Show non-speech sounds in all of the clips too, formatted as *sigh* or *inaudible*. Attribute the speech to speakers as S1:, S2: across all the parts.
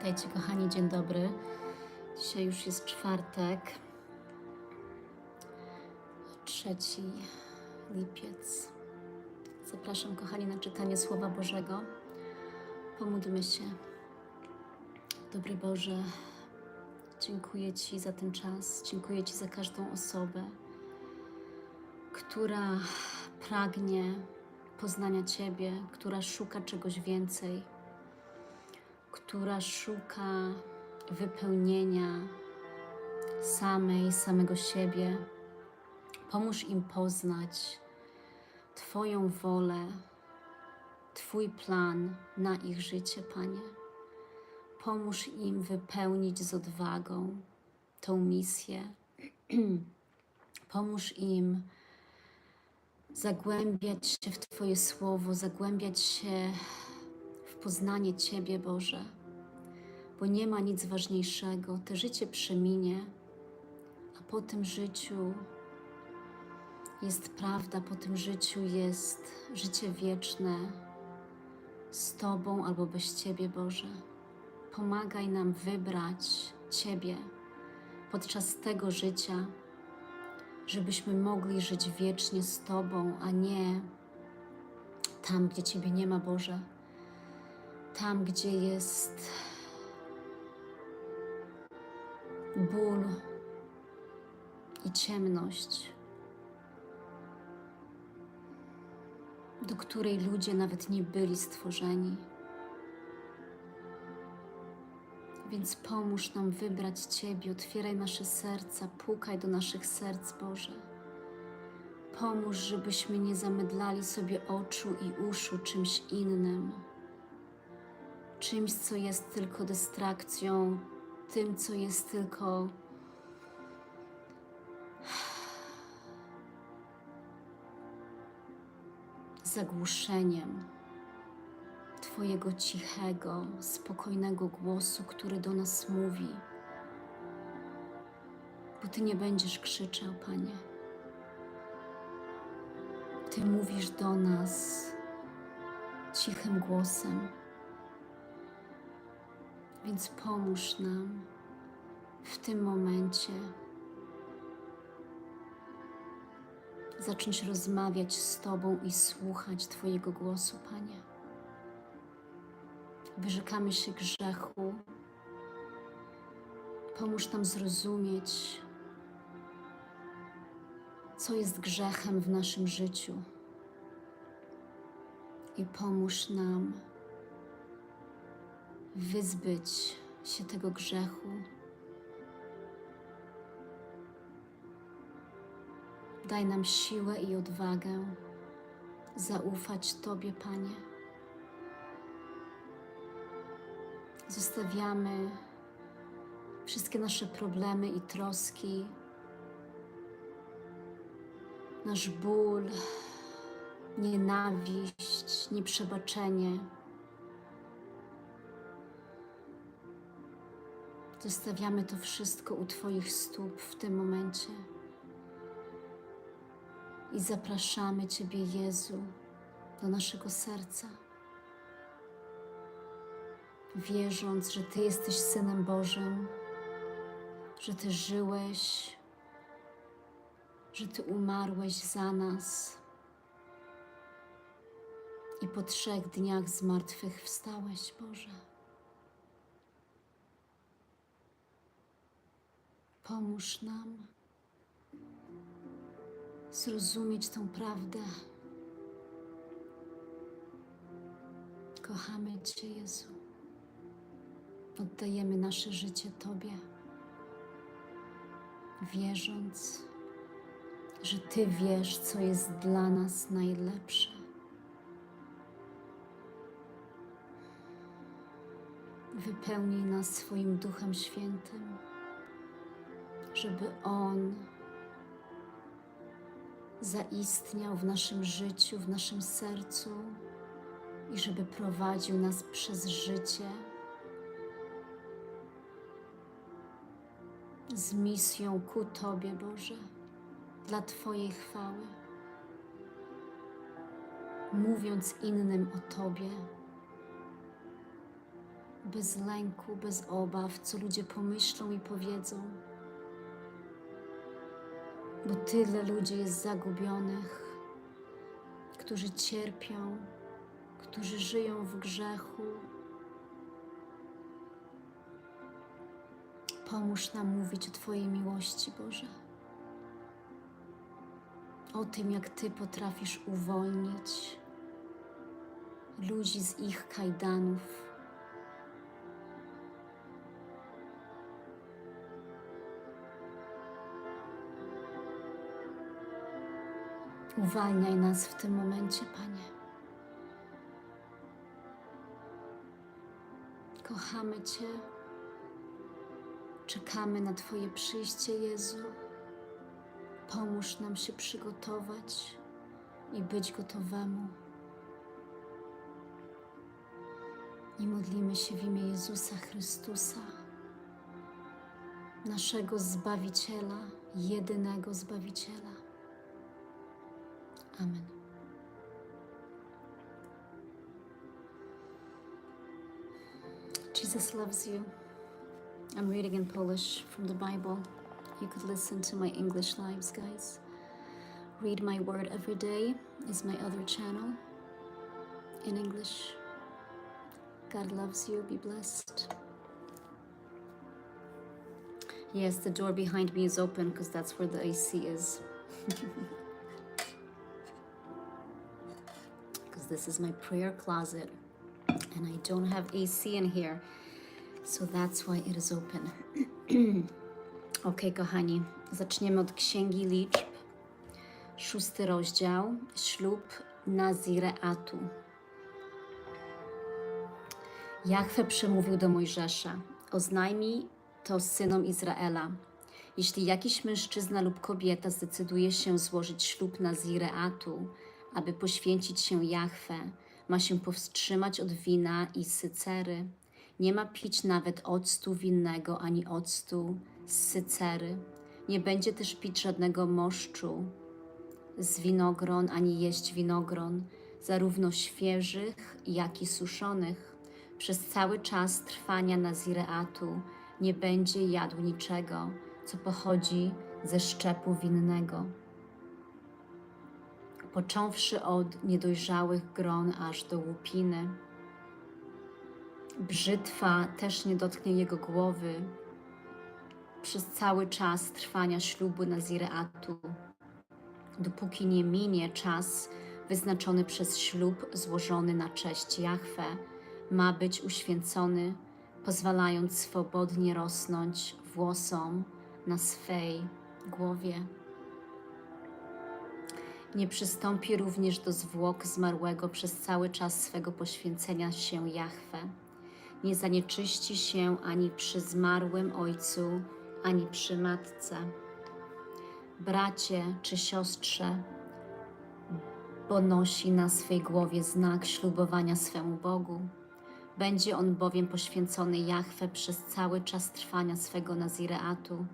S1: Witajcie kochani, dzień dobry. Dzisiaj już jest czwartek, trzeci lipiec. Zapraszam kochani na czytanie Słowa Bożego. Pomódlmy się. Dobry Boże, dziękuję Ci za ten czas, dziękuję Ci za każdą osobę, która pragnie poznania Ciebie, która szuka czegoś więcej która szuka wypełnienia samej, samego siebie. Pomóż im poznać Twoją wolę, Twój plan na ich życie, Panie. Pomóż im wypełnić z odwagą tą misję. *clears throat* Pomóż im zagłębiać się w Twoje słowo, zagłębiać się poznanie Ciebie, Boże, bo nie ma nic ważniejszego. To życie przeminie, a po tym życiu jest prawda, po tym życiu jest życie wieczne z Tobą albo bez Ciebie, Boże. Pomagaj nam wybrać Ciebie podczas tego życia, żebyśmy mogli żyć wiecznie z Tobą, a nie tam, gdzie Ciebie nie ma, Boże tam, gdzie jest ból i ciemność, do której ludzie nawet nie byli stworzeni. Więc pomóż nam wybrać Ciebie, otwieraj nasze serca, pukaj do naszych serc, Boże. Pomóż, żebyśmy nie zamydlali sobie oczu i uszu czymś innym czymś, co jest tylko dystrakcją, tym, co jest tylko zagłuszeniem Twojego cichego, spokojnego głosu, który do nas mówi. Bo Ty nie będziesz krzyczał, Panie. Ty mówisz do nas cichym głosem. Więc pomóż nam w tym momencie zacząć rozmawiać z Tobą i słuchać Twojego głosu, Panie. Wyrzekamy się grzechu. Pomóż nam zrozumieć, co jest grzechem w naszym życiu. I pomóż nam wyzbyć się tego grzechu. Daj nam siłę i odwagę zaufać Tobie, Panie. Zostawiamy wszystkie nasze problemy i troski, nasz ból, nienawiść, nieprzebaczenie Zostawiamy to wszystko u Twoich stóp w tym momencie i zapraszamy Ciebie, Jezu, do naszego serca, wierząc, że Ty jesteś Synem Bożym, że Ty żyłeś, że Ty umarłeś za nas i po trzech dniach z martwych wstałeś, Boże. Pomóż nam zrozumieć tą prawdę. Kochamy Cię, Jezu. Oddajemy nasze życie Tobie, wierząc, że Ty wiesz, co jest dla nas najlepsze. Wypełnij nas swoim Duchem Świętym żeby On zaistniał w naszym życiu, w naszym sercu i żeby prowadził nas przez życie z misją ku Tobie, Boże, dla Twojej chwały, mówiąc innym o Tobie, bez lęku, bez obaw, co ludzie pomyślą i powiedzą. Bo tyle ludzi jest zagubionych, którzy cierpią, którzy żyją w grzechu. Pomóż nam mówić o Twojej miłości, Boże. O tym, jak Ty potrafisz uwolnić ludzi z ich kajdanów. Uwalniaj nas w tym momencie, Panie. Kochamy Cię. Czekamy na Twoje przyjście, Jezu. Pomóż nam się przygotować i być gotowemu. I modlimy się w imię Jezusa Chrystusa, naszego Zbawiciela, jedynego Zbawiciela. Amen. Jesus loves you. I'm reading in Polish from the Bible. You could listen to my English lives, guys. Read My Word Every Day is my other channel in English. God loves you. Be blessed. Yes, the door behind me is open because that's where the AC is. *laughs* this is my prayer closet and I don't have AC in here. So that's why it is open. *clears throat* ok, kochani, zaczniemy od Księgi Liczb, szósty rozdział, ślub Nazireatu. Jachwe przemówił do Mojżesza: Oznajmij to synom Izraela. Jeśli jakiś mężczyzna lub kobieta zdecyduje się złożyć ślub Nazireatu, aby poświęcić się Jachwę, ma się powstrzymać od wina i sycery. Nie ma pić nawet octu winnego ani octu z sycery. Nie będzie też pić żadnego moszczu z winogron ani jeść winogron, zarówno świeżych, jak i suszonych. Przez cały czas trwania Nazireatu nie będzie jadł niczego, co pochodzi ze szczepu winnego. Począwszy od niedojrzałych gron aż do łupiny. Brzytwa też nie dotknie jego głowy przez cały czas trwania ślubu Nazireatu, dopóki nie minie czas wyznaczony przez ślub złożony na cześć Jahwe, ma być uświęcony, pozwalając swobodnie rosnąć włosom na swej głowie. Nie przystąpi również do zwłok zmarłego przez cały czas swego poświęcenia się Jahwe. Nie zanieczyści się ani przy zmarłym ojcu, ani przy matce. Bracie czy siostrze, bo nosi na swej głowie znak ślubowania swemu Bogu. Będzie on bowiem poświęcony Jahwe przez cały czas trwania swego Nazireatu.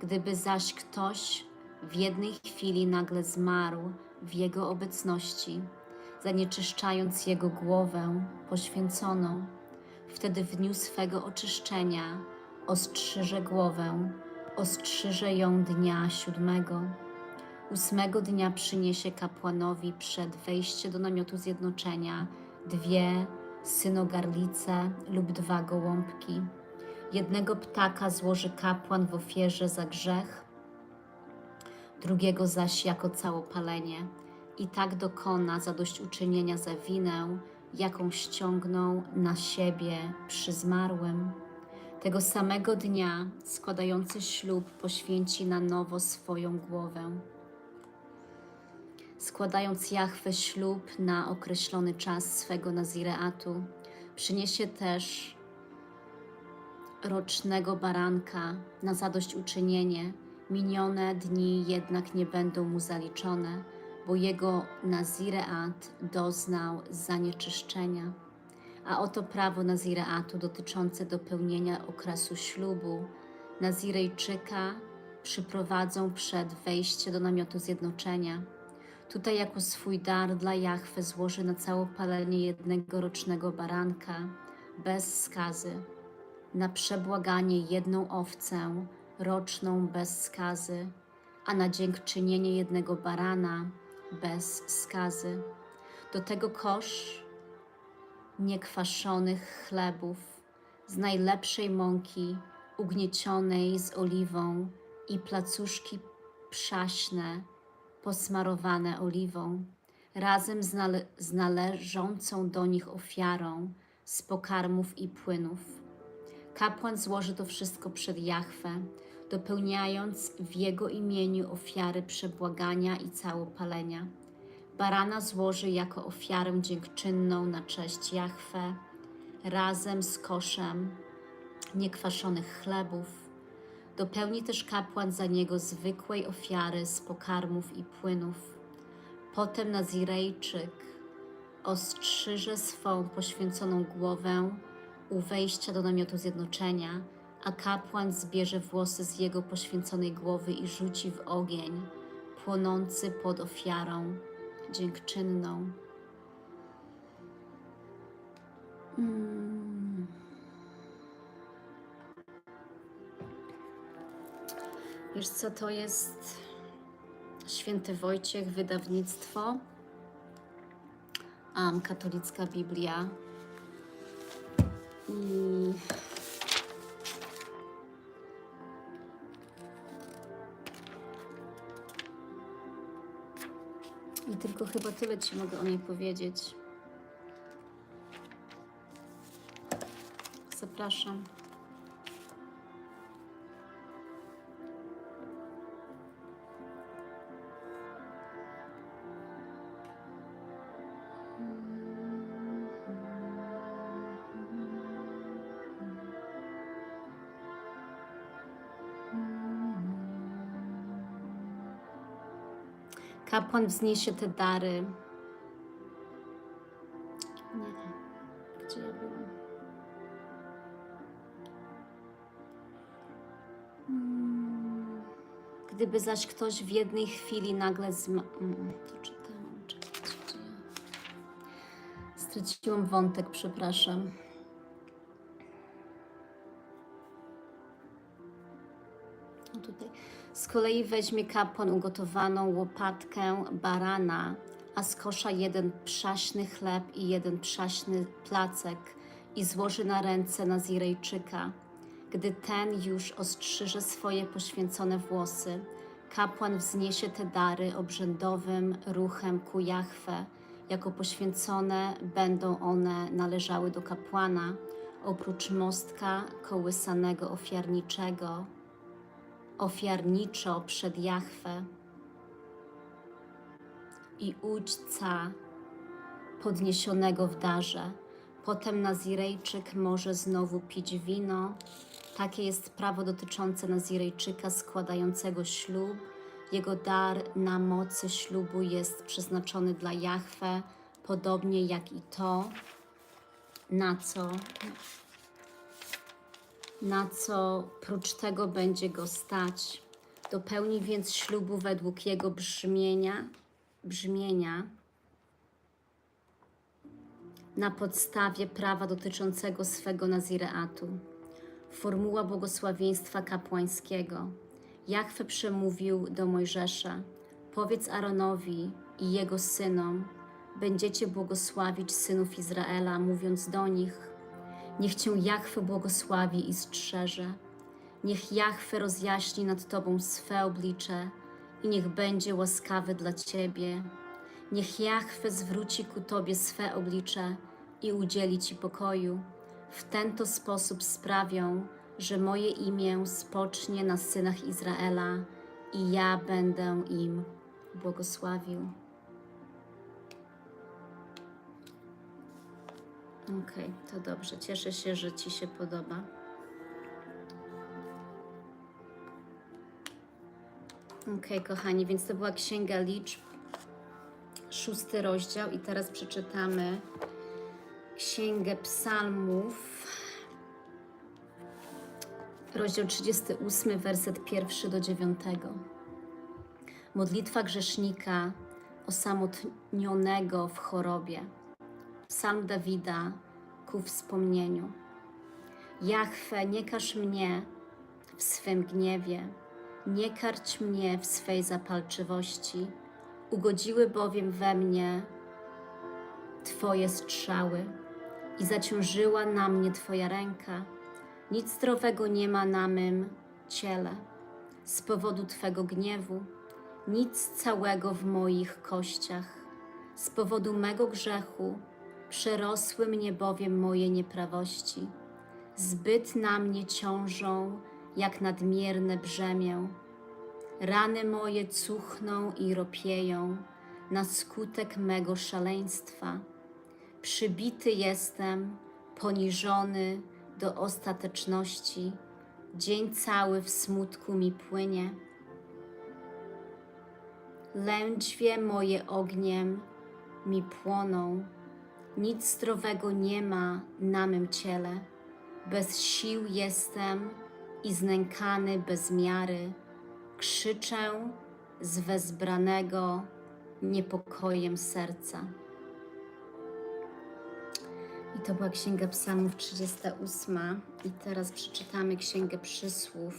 S1: Gdyby zaś ktoś w jednej chwili nagle zmarł w jego obecności, zanieczyszczając jego głowę poświęconą, wtedy w dniu swego oczyszczenia ostrzyże głowę, ostrzyże ją dnia siódmego. Ósmego dnia przyniesie kapłanowi przed wejście do namiotu zjednoczenia dwie synogarlice lub dwa gołąbki. Jednego ptaka złoży kapłan w ofierze za grzech, drugiego zaś jako całopalenie. I tak dokona zadośćuczynienia za winę, jaką ściągnął na siebie przy zmarłym. Tego samego dnia składający ślub poświęci na nowo swoją głowę. Składając Jahwe ślub na określony czas swego Nazireatu, przyniesie też rocznego baranka na zadośćuczynienie. Minione dni jednak nie będą mu zaliczone, bo jego Nazireat doznał zanieczyszczenia. A oto prawo Nazireatu dotyczące dopełnienia okresu ślubu. Nazirejczyka przyprowadzą przed wejście do namiotu zjednoczenia. Tutaj jako swój dar dla Jahwe złoży na całopalenie jednego rocznego baranka, bez skazy, na przebłaganie jedną owcę roczną bez skazy, a na dziękczynienie jednego barana bez skazy. Do tego kosz niekwaszonych chlebów z najlepszej mąki ugniecionej z oliwą i placuszki przaśne posmarowane oliwą, razem z, nale- z należącą do nich ofiarą z pokarmów i płynów. Kapłan złoży to wszystko przed Jahwe, dopełniając w jego imieniu ofiary przebłagania i całopalenia. Barana złoży jako ofiarę dziękczynną na cześć Jahwe, razem z koszem niekwaszonych chlebów. Dopełni też kapłan za niego zwykłej ofiary z pokarmów i płynów. Potem Nazirejczyk ostrzyże swą poświęconą głowę u wejścia do namiotu zjednoczenia, a kapłan zbierze włosy z jego poświęconej głowy i rzuci w ogień, płonący pod ofiarą dziękczynną. Mm. Wiesz co, to jest Święty Wojciech, wydawnictwo, um, katolicka Biblia. I I tylko chyba tyle Ci mogę o niej powiedzieć. Zapraszam. Kapłan wzniesie te dary. Nie, gdzie ja byłam? Mm, Gdyby zaś ktoś w jednej chwili nagle zma... Mm, To czytałam, czekajcie. Straciłam wątek, przepraszam. Kolei weźmie kapłan ugotowaną łopatkę barana, a z kosza jeden przaśny chleb i jeden przaśny placek i złoży na ręce Nazirejczyka. Gdy ten już ostrzyże swoje poświęcone włosy, kapłan wzniesie te dary obrzędowym ruchem ku Jahwe. Jako poświęcone będą one należały do kapłana, oprócz mostka kołysanego ofiarniczego, ofiarniczo przed Jahwe i udźca podniesionego w darze. Potem Nazirejczyk może znowu pić wino. Takie jest prawo dotyczące Nazirejczyka składającego ślub. Jego dar na mocy ślubu jest przeznaczony dla Jahwe, podobnie jak i to, na co na co prócz tego będzie go stać. Dopełni więc ślubu według jego brzmienia, brzmienia na podstawie prawa dotyczącego swego nazireatu. Formuła błogosławieństwa kapłańskiego. Jachwę przemówił do Mojżesza: Powiedz Aaronowi i jego synom: Będziecie błogosławić synów Izraela, mówiąc do nich: Niech Cię Jachwę błogosławi i strzeże. Niech Jachwę rozjaśni nad Tobą swe oblicze i niech będzie łaskawy dla Ciebie. Niech Jachwę zwróci ku Tobie swe oblicze i udzieli Ci pokoju. W ten to sposób sprawią, że moje imię spocznie na synach Izraela i ja będę im błogosławił. Okej, to dobrze. Cieszę się, że Ci się podoba. Okej, kochani, więc to była Księga Liczb, szósty rozdział i teraz przeczytamy Księgę Psalmów, rozdział 38, werset pierwszy do dziewiątego. Modlitwa grzesznika osamotnionego w chorobie. Psalm Dawida ku wspomnieniu. Jahwe, nie każ mnie w swym gniewie, nie karć mnie w swej zapalczywości. Ugodziły bowiem we mnie Twoje strzały i zaciążyła na mnie Twoja ręka. Nic zdrowego nie ma na mym ciele z powodu Twego gniewu, nic całego w moich kościach. Z powodu mego grzechu przerosły mnie bowiem moje nieprawości. Zbyt na mnie ciążą jak nadmierne brzemię. Rany moje cuchną i ropieją na skutek mego szaleństwa. Przybity jestem, poniżony do ostateczności. Dzień cały w smutku mi płynie. Lędźwie moje ogniem mi płoną. Nic zdrowego nie ma na mym ciele. Bez sił jestem i znękany bez miary. Krzyczę z wezbranego niepokojem serca. I to była Księga Psalmów 38. I teraz przeczytamy Księgę Przysłów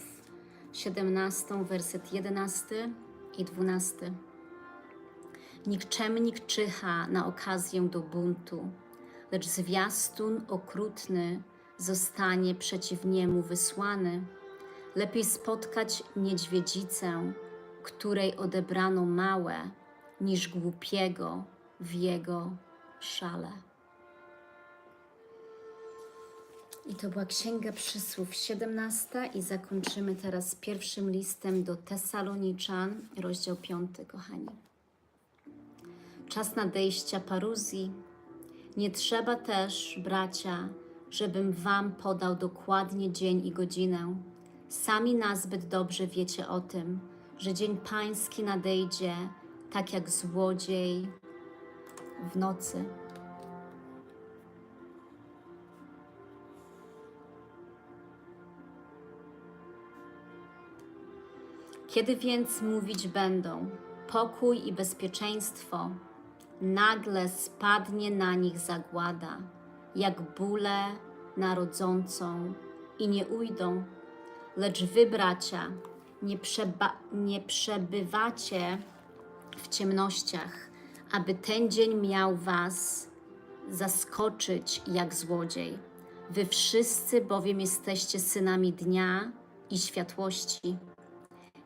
S1: 17, werset 11 i 12. Nikczemnik czyha na okazję do buntu, lecz zwiastun okrutny zostanie przeciw niemu wysłany. Lepiej spotkać niedźwiedzicę, której odebrano małe, niż głupiego w jego szale. I to była Księga Przysłów 17 i zakończymy teraz pierwszym listem do Tesaloniczan, rozdział 5, kochani. Czas nadejścia paruzji. Nie trzeba też, bracia, żebym wam podał dokładnie dzień i godzinę. Sami nazbyt dobrze wiecie o tym, że dzień pański nadejdzie tak jak złodziej w nocy. Kiedy więc mówić będą pokój i bezpieczeństwo, nagle spadnie na nich zagłada, jak bóle narodzącą i nie ujdą. Lecz wy, bracia, nie, nie przebywacie w ciemnościach, aby ten dzień miał was zaskoczyć jak złodziej. Wy wszyscy bowiem jesteście synami dnia i światłości.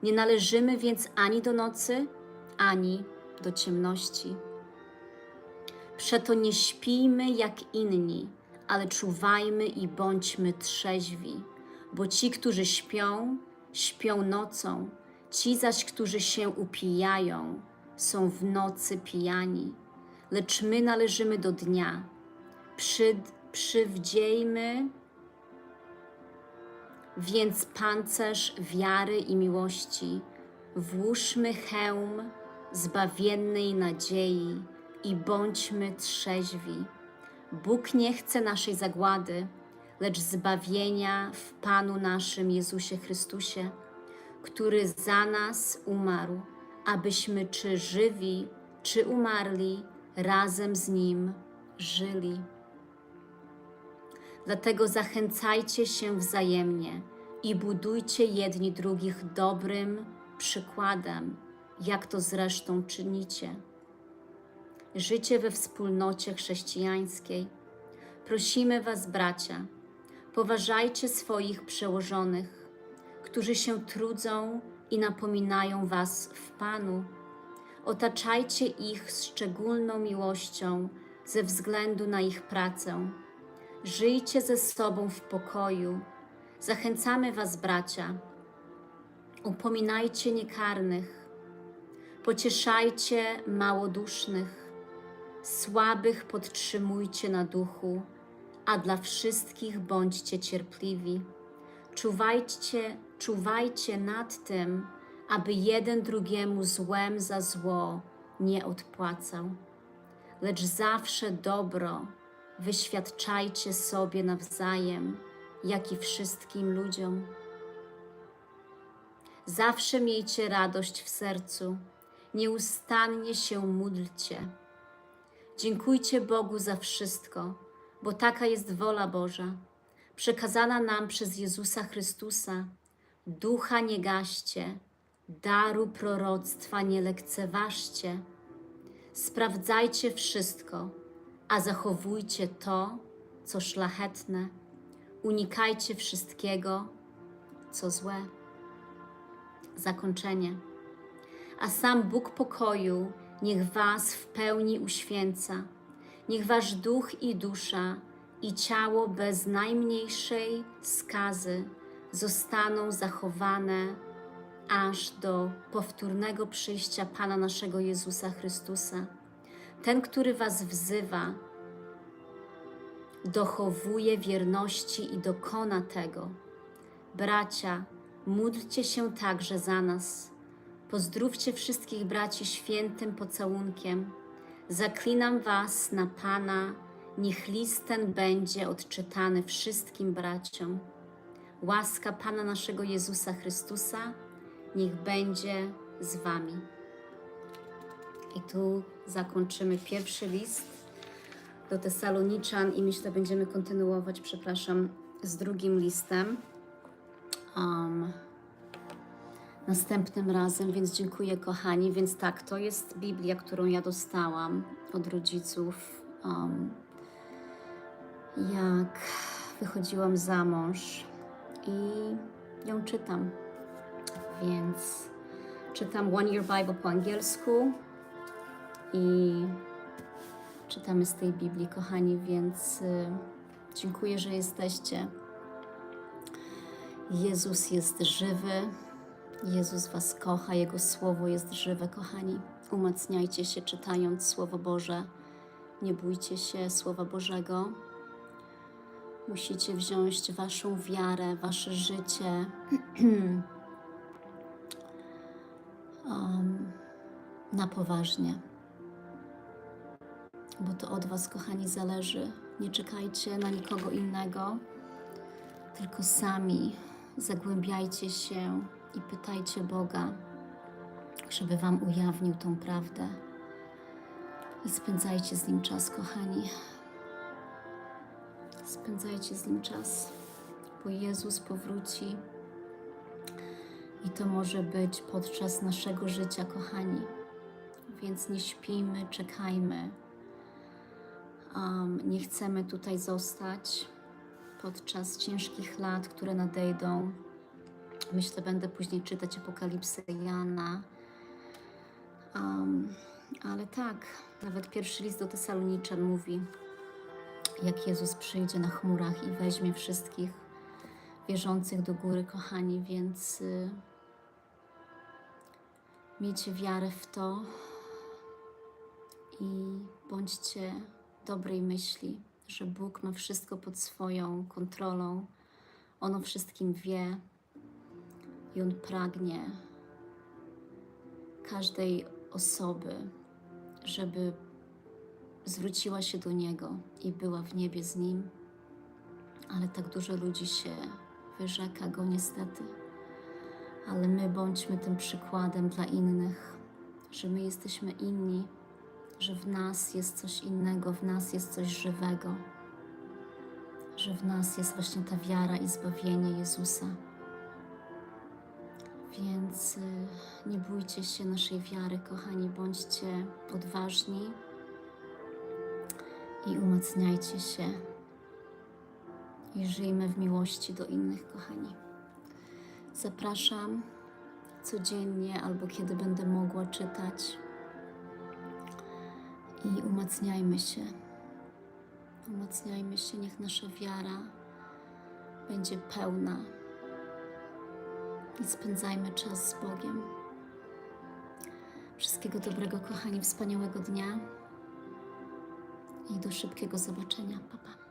S1: Nie należymy więc ani do nocy, ani do ciemności. Przeto nie śpijmy jak inni, ale czuwajmy i bądźmy trzeźwi, bo ci, którzy śpią, śpią nocą, ci zaś, którzy się upijają, są w nocy pijani. Lecz my należymy do dnia. Przy, przywdziejmy więc pancerz wiary i miłości, włóżmy hełm zbawiennej nadziei i bądźmy trzeźwi. Bóg nie chce naszej zagłady, lecz zbawienia w Panu naszym Jezusie Chrystusie, który za nas umarł, abyśmy czy żywi, czy umarli, razem z Nim żyli. Dlatego zachęcajcie się wzajemnie i budujcie jedni drugich dobrym przykładem, jak to zresztą czynicie. Życie we wspólnocie chrześcijańskiej. Prosimy Was, bracia, poważajcie swoich przełożonych, którzy się trudzą i napominają Was w Panu. Otaczajcie ich szczególną miłością ze względu na ich pracę Żyjcie ze sobą w pokoju. Zachęcamy Was, bracia. Upominajcie niekarnych. Pocieszajcie małodusznych. Słabych podtrzymujcie na duchu, a dla wszystkich bądźcie cierpliwi. Czuwajcie, czuwajcie nad tym, aby jeden drugiemu złem za zło nie odpłacał, lecz zawsze dobro wyświadczajcie sobie nawzajem, jak i wszystkim ludziom. Zawsze miejcie radość w sercu, nieustannie się módlcie. Dziękujcie Bogu za wszystko, bo taka jest wola Boża, przekazana nam przez Jezusa Chrystusa. Ducha nie gaście, daru proroctwa nie lekceważcie. Sprawdzajcie wszystko, a zachowujcie to, co szlachetne. Unikajcie wszystkiego, co złe. Zakończenie. A sam Bóg pokoju niech Was w pełni uświęca. Niech Wasz duch i dusza i ciało bez najmniejszej skazy zostaną zachowane aż do powtórnego przyjścia Pana naszego Jezusa Chrystusa. Ten, który Was wzywa, dochowuje wierności i dokona tego. Bracia, módlcie się także za nas. Pozdrówcie wszystkich braci świętym pocałunkiem. Zaklinam Was na Pana, niech list ten będzie odczytany wszystkim braciom. Łaska Pana naszego Jezusa Chrystusa niech będzie z Wami. I tu zakończymy pierwszy list do Tesaloniczan i myślę, będziemy kontynuować, przepraszam, z drugim listem. Um, następnym razem, więc dziękuję kochani. Więc tak, to jest Biblia, którą ja dostałam od rodziców. Um, jak wychodziłam za mąż i ją czytam. Więc czytam One Year Bible po angielsku i czytamy z tej Biblii, kochani, więc y, dziękuję, że jesteście. Jezus jest żywy. Jezus Was kocha, Jego Słowo jest żywe, kochani. Umacniajcie się czytając Słowo Boże. Nie bójcie się Słowa Bożego. Musicie wziąć Waszą wiarę, Wasze życie *clears throat* um, na poważnie. Bo to od Was, kochani, zależy. Nie czekajcie na nikogo innego, tylko sami zagłębiajcie się i pytajcie Boga, żeby Wam ujawnił tą prawdę. I spędzajcie z Nim czas, kochani. Spędzajcie z Nim czas, bo Jezus powróci. I to może być podczas naszego życia, kochani. Więc nie śpijmy, czekajmy. Um, nie chcemy tutaj zostać podczas ciężkich lat, które nadejdą. Myślę, będę później czytać Apokalipsę Jana. Um, ale tak, nawet pierwszy list do Tesaloniczan mówi, jak Jezus przyjdzie na chmurach i weźmie wszystkich wierzących do góry, kochani, więc y, miejcie wiarę w to i bądźcie dobrej myśli, że Bóg ma wszystko pod swoją kontrolą. On o wszystkim wie i On pragnie każdej osoby, żeby zwróciła się do Niego i była w niebie z Nim. Ale tak dużo ludzi się wyrzeka Go niestety. Ale my bądźmy tym przykładem dla innych, że my jesteśmy inni, że w nas jest coś innego, w nas jest coś żywego, że w nas jest właśnie ta wiara i zbawienie Jezusa. Więc y, nie bójcie się naszej wiary, kochani, bądźcie odważni i umacniajcie się i żyjmy w miłości do innych, kochani. Zapraszam codziennie albo kiedy będę mogła czytać i umacniajmy się. Umacniajmy się, niech nasza wiara będzie pełna i spędzajmy czas z Bogiem. Wszystkiego dobrego, kochani, wspaniałego dnia i do szybkiego zobaczenia. Pa, pa.